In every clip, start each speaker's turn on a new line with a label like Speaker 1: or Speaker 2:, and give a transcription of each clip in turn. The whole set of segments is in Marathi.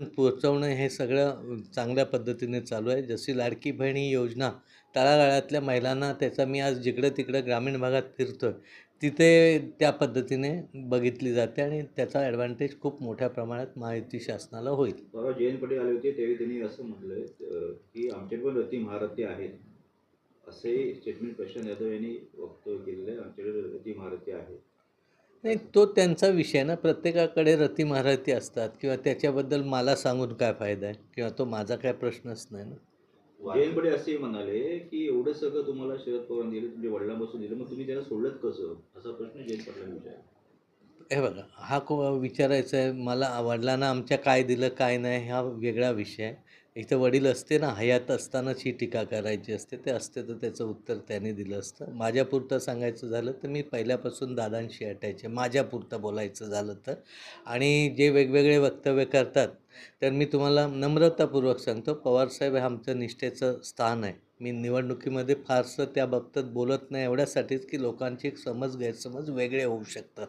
Speaker 1: पोचवणं हे सगळं चांगल्या पद्धतीने चालू आहे. जशी लाडकी बहीण ही योजना तळागाळातल्या महिलांना त्याचा मी आज जिकडं तिकडं ग्रामीण भागात फिरतो आहे तिथे त्या पद्धतीने बघितली जाते आणि त्याचा ॲडव्हान्टेज खूप मोठ्या प्रमाणात महायुती शासनाला होईल.
Speaker 2: परवा जयंत पटेल आले होते त्यावेळी त्यांनी असं म्हटलं की आमच्याकडे पण रती महारथी आहेत. असे स्टेटमेंट प्रशांत यादव यांनी वक्तव्य केलेलं आहे आमच्याकडे रती महारथी आहेत.
Speaker 1: नाही तो त्यांचा विषय ना. प्रत्येकाकडे रती महारथी असतात किंवा त्याच्याबद्दल मला सांगून काय फायदा आहे किंवा तो माझा काय प्रश्नच नाही ना.
Speaker 2: पाटील असेही म्हणाले की एवढं सगळं तुम्हाला शरद पवारांनी दिलं तुमच्या वडिलांपासून दिलं मग तुम्ही त्याला सोडलत कसं? असा प्रश्न जयंत
Speaker 1: हे बघा हा को विचारायचा आहे. मला वडिलांना आमच्या काय दिलं काय नाही हा वेगळा विषय आहे. इथं वडील असते ना हयात असतानाच ही टीका करायची असते ते असते तर त्याचं उत्तर त्याने दिलं असतं. माझ्यापुरतं सांगायचं झालं तर मी पहिल्यापासून दादांशी अटायचे माझ्यापुरतं बोलायचं झालं तर. आणि जे वेगवेगळे वक्तव्य करतात तर मी तुम्हाला नम्रतापूर्वक सांगतो पवारसाहेब हे आमचं निष्ठेचं स्थान आहे. मी निवडणुकीमध्ये फारसं त्या बाबतीत बोलत नाही एवढ्यासाठीच की लोकांची एक समज गैरसमज वेगळे होऊ शकतात.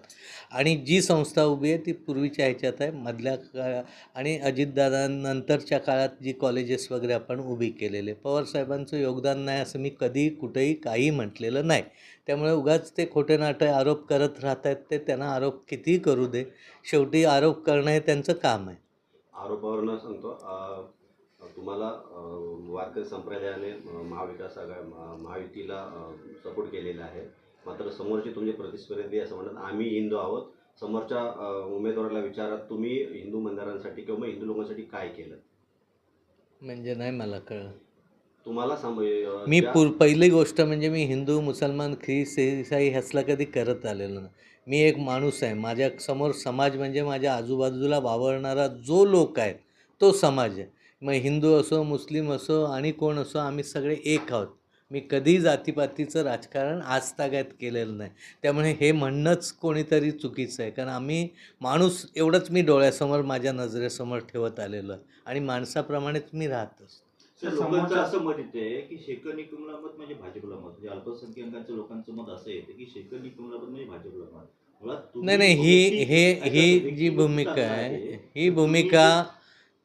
Speaker 1: आणि जी संस्था उभी आहे ती पूर्वीच्या ह्याच्यात आहे मधल्या काळा आणि अजितदादांनंतरच्या काळात जी कॉलेजेस वगैरे आपण उभी केलेले पवारसाहेबांचं योगदान नाही असं मी कधी कुठेही काही म्हटलेलं नाही. त्यामुळे उगाच ते खोटे नाटे आरोप करत राहत आहेत ते त्यांना आरोप कितीही करू दे शेवटी आरोप करणं हे त्यांचं काम आहे.
Speaker 3: आरोपावरनं सांगतो तुम्हाला वारकरी संप्रदायाने महाविकास आघा महा- महायुतीला सपोर्ट केलेला आहे. मात्र समोरचे तुमचे प्रतिस्पर्धी असं म्हणतात आम्ही हिंदू आहोत. समोरच्या उमेदवाराला विचारा तुम्ही हिंदू मंदिरांसाठी किंवा हिंदू लोकांसाठी काय केलं?
Speaker 1: म्हणजे नाही मला कळलं.
Speaker 3: तुम्हाला सांग
Speaker 1: मी पूर पहिली गोष्ट म्हणजे मी हिंदू मुसलमान ख्रिस ईसाई ह्यासला कधी करत आलेलो नाही. मी एक माणूस आहे. माझ्यासमोर समाज म्हणजे माझ्या आजूबाजूला वावरणारा जो लोक आहेत तो समाज आहे. मग हिंदू असो मुस्लिम असो आणि कोण असो आम्ही सगळे एक आहोत. मी कधी जातीपातीचं राजकारण आजतागायत केलेलं नाही. त्यामुळे हे म्हणणंच कोणीतरी चुकीचं आहे. कारण आम्ही माणूस एवढंच मी डोळ्यासमोर माझ्या नजरेसमोर ठेवत आलेलो आहे. आणि माणसाप्रमाणेच मी राहत असतो.
Speaker 2: लोकांचं असं मत येते की निकमला मत म्हणजे भाजपला मत. म्हणजे अल्पसंख्याकांचं लोकांचं मत असं येते की शेखर निकमला मत म्हणजे भाजपला मत.
Speaker 1: नाही नाही ही हे ही जी
Speaker 2: भूमिका
Speaker 1: आहे ही भूमिका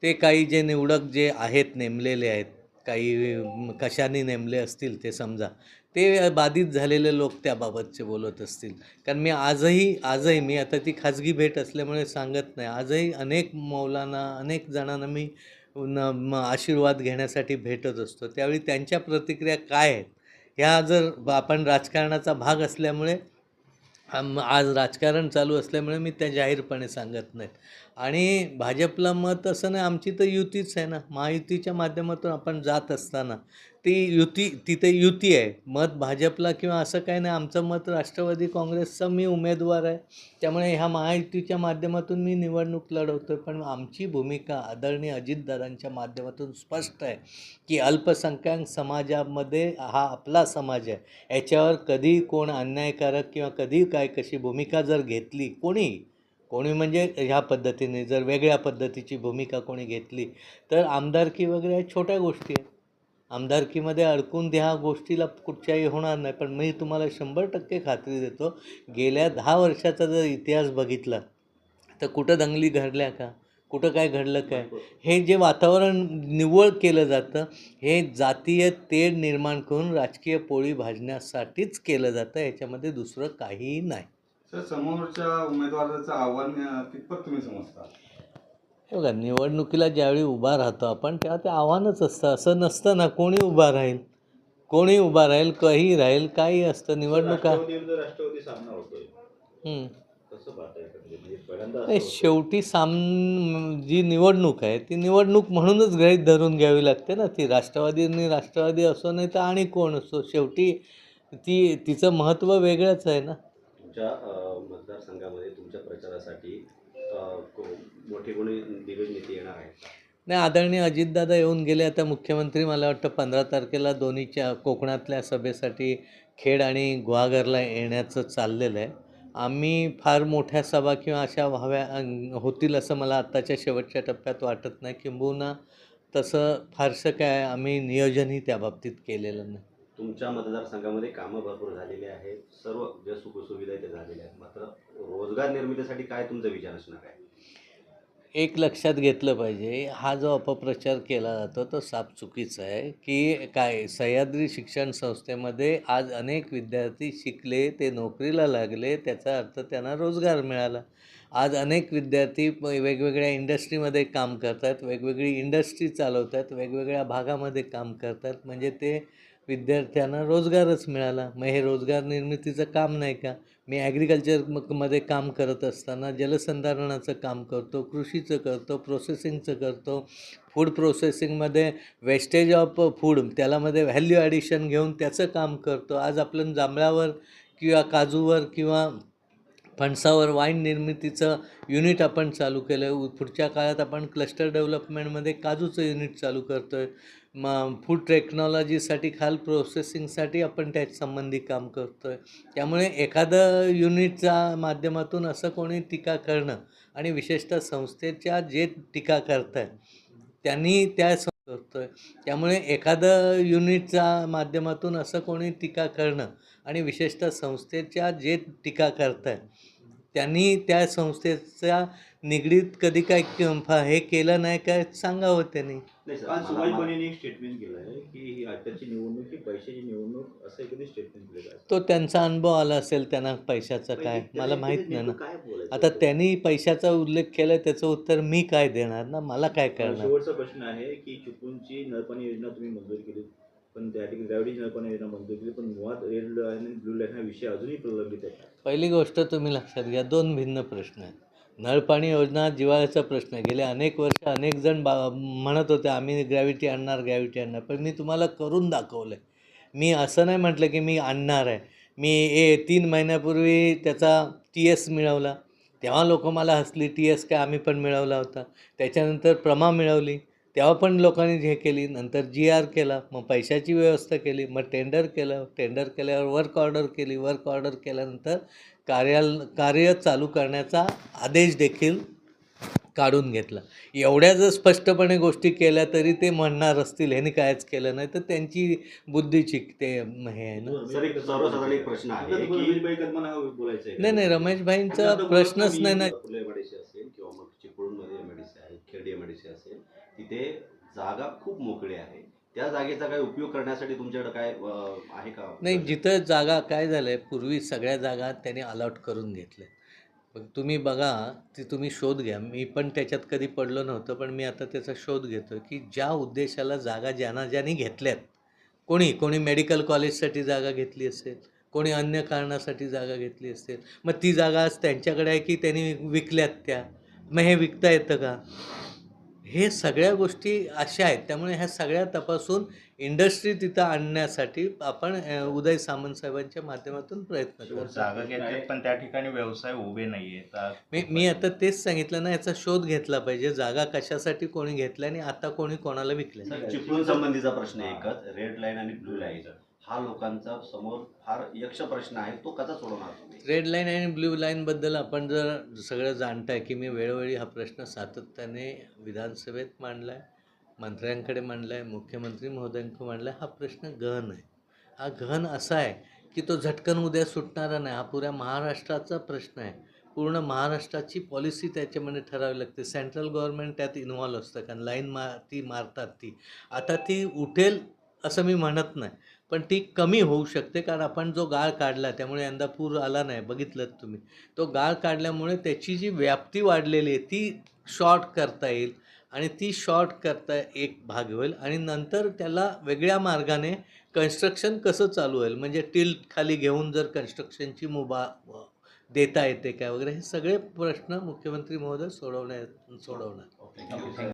Speaker 1: ते काही जे निवडक जे आहेत नेमलेले आहेत काही कशाने नेमले असतील ते समजा. ते बाधित झालेले लोक त्याबाबतचे बोलत असतील. कारण मी आजही आजही मी आता ती खाजगी भेट असल्यामुळे सांगत नाही. आजही अनेक मौलांना अनेक जणांना मी न म आशीर्वाद घेण्यासाठी भेटत असतो. त्यावेळी त्यांच्या प्रतिक्रिया काय आहेत? ह्या जर आपण राजकारणाचा भाग असल्यामुळे आम- आज राजकारण चालू असल्यामुळे मी त्या जाहीरपणे सांगत नाहीत. आणि भाजपला मत असं नाही आमची तर युतीच आहे ना. महायुतीच्या माध्यमातून आपण जात असताना ती युती तिथे युती आहे. मत भाजपला किंवा असं काही नाही. आमचं मत राष्ट्रवादी काँग्रेसचा. मी उमेदवार आहे. त्यामुळे ह्या महायुतीच्या माध्यमातून मी निवडणूक लढवतो पण आमची भूमिका आदरणीय अजितदादांच्या माध्यमातून स्पष्ट आहे की अल्पसंख्याक समाजामध्ये हा आपला समाज आहे. याच्यावर कधी कोण अन्यायकारक किंवा कधी काय कशी भूमिका जर घेतली कोणी कोणी म्हणजे ह्या पद्धतीने जर वेगळ्या पद्धतीची भूमिका कोणी घेतली तर आमदारकी वगैरे छोट्या गोष्टी आहेत. आमदारकीमध्ये अडकून द्या गोष्टीला कुठच्याही होणार नाही. पण मी तुम्हाला शंभर टक्के खात्री देतो गेल्या दहा वर्षाचा जर इतिहास बघितला तर कुठं दंगली घडल्या का? कुठं काय घडलं काय? हे जे वातावरण निव्वळ केलं जातं हे जातीय तेढ निर्माण करून राजकीय पोळी भाजण्यासाठीच केलं जातं याच्यामध्ये दुसरं काहीही नाही.
Speaker 4: सर समोरच्या उमेदवाराचं आव्हान कितपत तुम्ही समजता?
Speaker 1: हे बघा निवडणुकीला ज्यावेळी उभा राहतो आपण तेव्हा ते आव्हानच असतं. असं नसतं ना कोणी उभा राहील. कोणी उभा राहील काही राहील काही असतं. निवडणुका
Speaker 2: राष्ट्रवादी सामना होतोय. म्हणजे म्हणजे
Speaker 1: नाही. शेवटी साम जी निवडणूक आहे ती निवडणूक म्हणूनच गृहीत धरून घ्यावी लागते ना. ती राष्ट्रवादीनी राष्ट्रवादी असो नाही तर आणि कोण असो शेवटी ती तिचं महत्त्व वेगळंच आहे ना.
Speaker 3: तुमच्या अ, मतदारसंघामध्ये तुमच्या प्रचारासाठी मोठे कोणी दिग्गज नेते येणार आहेत?
Speaker 1: नाही आदरणीय अजितदादा येऊन गेले. आता मुख्यमंत्री मला वाटतं पंधरा तारखेला दोन्हीच्या कोकणातल्या सभेसाठी खेड आणि गुहागरला येण्याचं चाललेलं आहे. आम्ही फार मोठ्या सभा किंवा अशा व्हाव्या होतील असं मला आत्ताच्या शेवटच्या टप्प्यात वाटत नाही. किंबहुना तसं फारसं काय आम्ही नियोजनही त्या बाबतीत केलेलं नाही.
Speaker 3: तुमच्या मतदारसंघामध्ये कामं भरपूर झालेली आहेत. सर्व ज्या सुखसुविधा त्या झालेल्या आहेत. मात्र रोजगार निर्मितीसाठी काय तुमचा विचार असणार आहे?
Speaker 1: एक लक्षात घेतलं पाहिजे हा जो अपप्रचार केला जातो तो साप चुकीचा आहे की काय सह्याद्री शिक्षण संस्थेमध्ये आज अनेक विद्यार्थी शिकले ते नोकरीला लागले त्याचा अर्थ त्यांना रोजगार मिळाला. आज अनेक विद्यार्थी वेगवेगळ्या इंडस्ट्रीमध्ये काम करतात वेगवेगळी इंडस्ट्री चालवतात वेगवेगळ्या भागामध्ये काम करतात म्हणजे ते विद्यार्थ्यांना रोजगारच मिळाला. मग हे रोजगार निर्मितीचं काम नाही का? मी ॲग्रिकल्चरमध्ये काम करत असताना जलसंधारणाचं काम करतो कृषीचं करतो प्रोसेसिंगचं करतो. फूड प्रोसेसिंगमध्ये वेस्टेज ऑफ फूड त्यालामध्ये व्हॅल्यू ॲडिशन घेऊन त्याचं काम करतो. आज आपण जांभळावर किंवा काजूवर किंवा फणसावर वाईन निर्मितीचं युनिट आपण चालू केलं आहे पुढच्या काळात आपण क्लस्टर डेव्हलपमेंटमध्ये काजूचं युनिट चालू करतो आहे मग फूड टेक्नॉलॉजीसाठी खाल प्रोसेसिंगसाठी आपण त्याच संबंधी काम करतो आहे त्यामुळे एखादं युनिटच्या माध्यमातून असं कोणी टीका करणं आणि विशेषतः संस्थेच्या जे टीका करत आहे त्यांनी त्या करतो आहे त्यामुळे एखादं युनिटच्या माध्यमातून असं कोणी टीका करणं आणि विशेषतः संस्थेच्या जे टीका करत आहे त्यांनी त्या संस्थेच्या निगडीत कधी काय क- फ- हे केलं नाही काय सांगावं त्यांनी.
Speaker 3: नाही सर,
Speaker 2: काल
Speaker 3: मला-
Speaker 2: सुभाष
Speaker 3: मला-
Speaker 2: बनेने एक स्टेटमेंट केलं आहे की ही आताची निवडणूक ही पैशाची निवडणूक असं कधी स्टेटमेंट केलेलं आहे.
Speaker 1: तो त्यांचा अनुभव आला असेल त्यांना पैशाचा काय? मला माहीत नाही ना. आता? त्यांनी पैशाचा उल्लेख केला त्याचं उत्तर मी काय देणार ना? मला काय करणार
Speaker 2: शेवटचा प्रश्न आहे की चिपळूणची नळपाणी योजना तुम्ही मंजूर केली. पण त्या ठिकाणी द्राविडी येणं म्हणतो की पण मुळात रेड आणि ब्लू लाईन हा विषय अजूनही प्रलंबित आहे.
Speaker 1: पहिली गोष्ट तुम्ही लक्षात घ्या दोन भिन्न प्रश्न आहेत. नळपाणी योजना जिवाळ्याचा प्रश्न आहे. गेले अनेक वर्ष अनेक जण बा म्हणत होते आम्ही ग्रॅव्हिटी आणणार ग्रॅव्हिटी आणणार. पण मी तुम्हाला करून दाखवलं आहे मी असं नाही म्हटलं की मी आणणार आहे. मी ए तीन महिन्यापूर्वी त्याचा टी एस मिळवला. तेव्हा लोक मला हसली टी एस काय आम्ही पण मिळवला होता. त्याच्यानंतर प्रमा मिळवली. तेव्हा पण लोकांनी हे केली नंतर जी आर केला मग पैशाची व्यवस्था केली मग टेंडर केलं टेंडर केल्यावर वर्क ऑर्डर केली वर्क ऑर्डर केल्यानंतर कार्याल कार्य चालू करण्याचा आदेश देखील काढून घेतला. एवढ्या जर स्पष्टपणे गोष्टी केल्या तरी ते म्हणणार असतील ह्यांनी कायच केलं नाही तर त्यांची बुद्धीची ते म- हे आहे ना.
Speaker 3: सर, एक सर्वसाधारण एक प्रश्न आहे
Speaker 1: नाही नाही रमेशभाईंचा प्रश्नच नाही ना.
Speaker 3: तिथे जागा खूप मोकळी आहे. त्या जागेचा काय उपयोग करण्यासाठी तुमच्याकडे काय आहे का?
Speaker 1: नाही जिथं जागा काय झालंय पूर्वी सगळ्या जागा त्यांनी अलॉट करून घेतल्या. मग तुम्ही बघा ती तुम्ही शोध घ्या. मी पण त्याच्यात कधी पडलो नव्हतं पण मी आता त्याचा शोध घेतो की ज्या उद्देशाला जागा ज्यांना ज्यांनी घेतल्यात कोणी कोणी मेडिकल कॉलेजसाठी जागा घेतली असेल कोणी अन्य कारणासाठी जागा घेतली असेल मग ती जागा आज त्यांच्याकडे आहे की त्यांनी विकल्यात त्या? मग हे विकता येतं का? हे सगळ्या गोष्टी अशा आहेत. त्यामुळे ह्या सगळ्या तपासून इंडस्ट्री तिथं आणण्यासाठी आपण उदय सामंत साहेबांच्या माध्यमातून प्रयत्न करतो.
Speaker 5: जागा पण त्या ठिकाणी व्यवसाय उभे नाहीये. तर
Speaker 1: मी मी आता तेच सांगितलं ना याचा शोध घेतला पाहिजे. जागा कशासाठी कोणी घेतल्या आणि आता कोणी कोणाला विकल्या?
Speaker 3: सर, चिपळूण संबंधीचा प्रश्न एकच रेड लाईन आणि ब्लू लाईन हा लोकांचा समोर फार यक्ष प्रश्न आहे तो कसा सोडवणार तुम्ही?
Speaker 1: रेड लाईन आणि ब्ल्यू लाईनबद्दल आपण जर सगळं जाणताय की मी वेळोवेळी हा प्रश्न सातत्याने विधानसभेत मांडला आहे मंत्र्यांकडे मांडला आहे मुख्यमंत्री महोदयांकडे मांडला आहे हा प्रश्न गहन आहे. हा गहन असा आहे की तो झटकन उद्या सुटणारा नाही हा पुऱ्या महाराष्ट्राचा प्रश्न आहे. पूर्ण महाराष्ट्राची पॉलिसी त्याच्यामध्ये ठरावी लागते. सेंट्रल गव्हर्नमेंट त्यात इन्व्हॉल्व असतं कारण लाईन मा ती मारतात ती. आता ती उठेल असं मी म्हणत नाही. पण ती कमी होऊ शकते कारण आपण जो गाळ काढला त्यामुळे यंदा पूर आला नाही बघितलं तुम्ही. तो गाळ काढल्यामुळे त्याची जी व्याप्ती वाढलेली आहे ती शॉर्ट करता येईल आणि ती शॉर्ट करता एक भाग होईल आणि नंतर त्याला वेगळ्या मार्गाने कन्स्ट्रक्शन कसं चालू होईल म्हणजे टिल्ट खाली घेऊन जर कन्स्ट्रक्शनची मुभा देता येते काय वगैरे हे सगळे प्रश्न मुख्यमंत्री महोदय सोडवण्या सोडवणार.